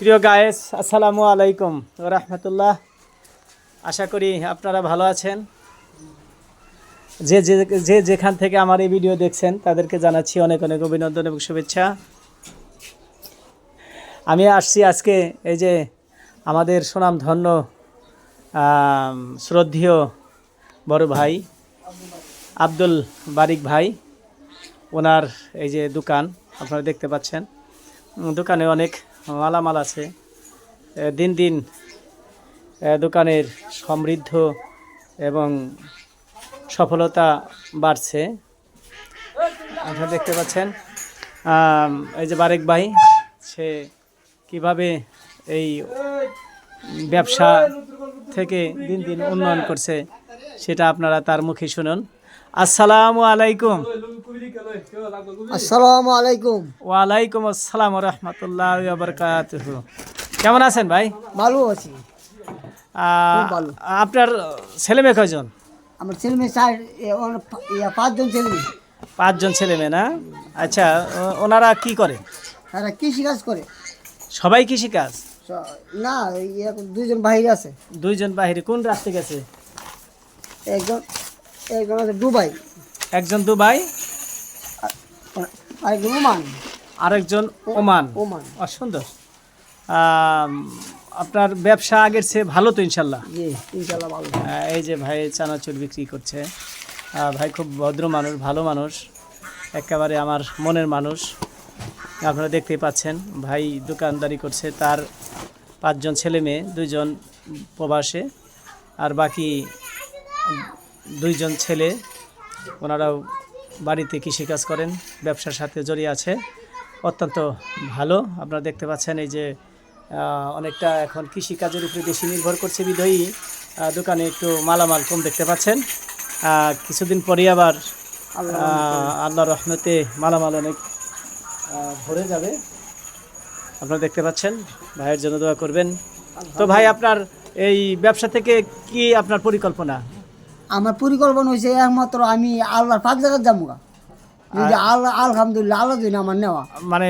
প্রিয় গায়েস আসসালামু আলাইকুম রহমতুল্লাহ। আশা করি আপনারা ভালো আছেন। যে যে যেখান থেকে আমার এই ভিডিও দেখছেন তাদেরকে জানাচ্ছি অনেক অনেক অভিনন্দন এবং শুভেচ্ছা। আমি আসছি আজকে এই যে আমাদের সুনামধন্য আম, শ্রদ্ধেয় বড় ভাই আব্দুল বারিক ভাই ওনার এই যে দোকান আপনারা দেখতে পাচ্ছেন। দোকানে অনেক মালামাল আছে। দিন দিন দোকানের সমৃদ্ধ এবং সফলতা বাড়ছে। আপনারা দেখতে পাচ্ছেন এই যে বারেক ভাই, সে কীভাবে এই ব্যবসা থেকে দিন দিন উন্নয়ন করছে, সেটা আপনারা তার মুখে শুনুন। আসসালামু আলাইকুম। আসসালামু আলাইকুম। ওয়ালাইকুম আসসালাম রহমতুল্লাহ বরকাত কেমন আছেন ভাই? ভালো আছি। আপনার ছেলে মেয়ে কয়জন? আমার ছেলে মেয়ে চার পাঁচজন ছেলে মেয়ে। পাঁচজন ছেলে মেয়ে না? আচ্ছা ওনারা কি করে তারা কৃষি কাজ করে। সবাই কৃষি কাজ? না দুইজন বাইরে আছে। দুইজন বাহিরে কোন রাস্তায় গেছে? একজন একজন আছে দুবাই। একজন দুবাই আর- আরেকজন ওমান। আরেকজন ওমান। ওমান। সুন্দর। আপনার ব্যবসা আগের চেয়ে ভালো তো ইনশাল্লাহ? ইনশাল্লাহ ভালো। এই যে ভাই চানাচুর বিক্রি করছে। ভাই খুব ভদ্র মানুষ ভালো মানুষ একেবারে আমার মনের মানুষ। আপনারা দেখতেই পাচ্ছেন ভাই দোকানদারি করছে তার পাঁচজন ছেলে মেয়ে দুইজন প্রবাসে। আর বাকি দুইজন ছেলে ওনারাও বাড়িতে কৃষিকাজ করেন ব্যবসার সাথে জড়িয়ে আছে। অত্যন্ত ভালো। আপনারা দেখতে পাচ্ছেন এই যে অনেকটা এখন কৃষিকাজের উপরে বেশি নির্ভর করছে বিধয়ী দোকানে একটু মালামাল কম দেখতে পাচ্ছেন। কিছুদিন পরে আবার আল্লাহ রহমতে। মালামাল অনেক ভরে যাবে। আপনারা দেখতে পাচ্ছেন ভাইয়ের জন্য দোয়া করবেন। তো ভাই আপনার এই ব্যবসা থেকে কি আপনার পরিকল্পনা? আমার পরিকল্পনা হয়েছে একমাত্র আমি আল্লাহর পাক জায়গায় যাব গা। যদি আল্লাহ আলহামদুলিল্লাহ আল্লাহ দিন আমার নেওয়া। মানে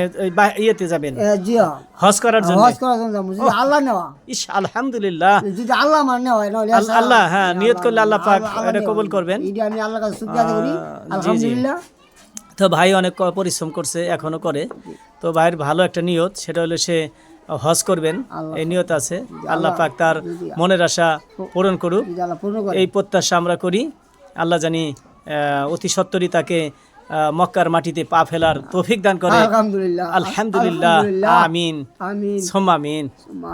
ইয়েতে যাবেন? জি হ্যাঁ। হজ করার জন্য? হজ করার জন্য যাব। যদি আল্লাহ নেওয়া। ইস আলহামদুলিল্লাহ। যদি আল্লাহ আমার নেওয়া নাহলে আল্লাহ হ্যাঁ নিয়ত করলে আল্লাহ পাক এটা কবুল করবেন। এটা আমি আল্লাহর কাছে শুকরিয়া করি। আহ, জি, জি। আলহামদুলিল্লাহ। তো ভাই অনেক পরিশ্রম করছে এখনও করে। তো ভাইয়ের ভালো একটা নিয়ত সেটা হলো সে হজ করবেন। এই নিয়ত আছে। আল্লাহ পাক তার মনের আশা পূরণ করুক। এই প্রত্যাশা আমরা করি। আল্লাহ জানি অতি সত্তরই তাকে মক্কার মাটিতে পা ফেলার তৌফিক দান করে। আলহামদুলিল্লাহ। আলহামদুলিল্লাহ। আমিন। আমিন। সোমামিন আমিন।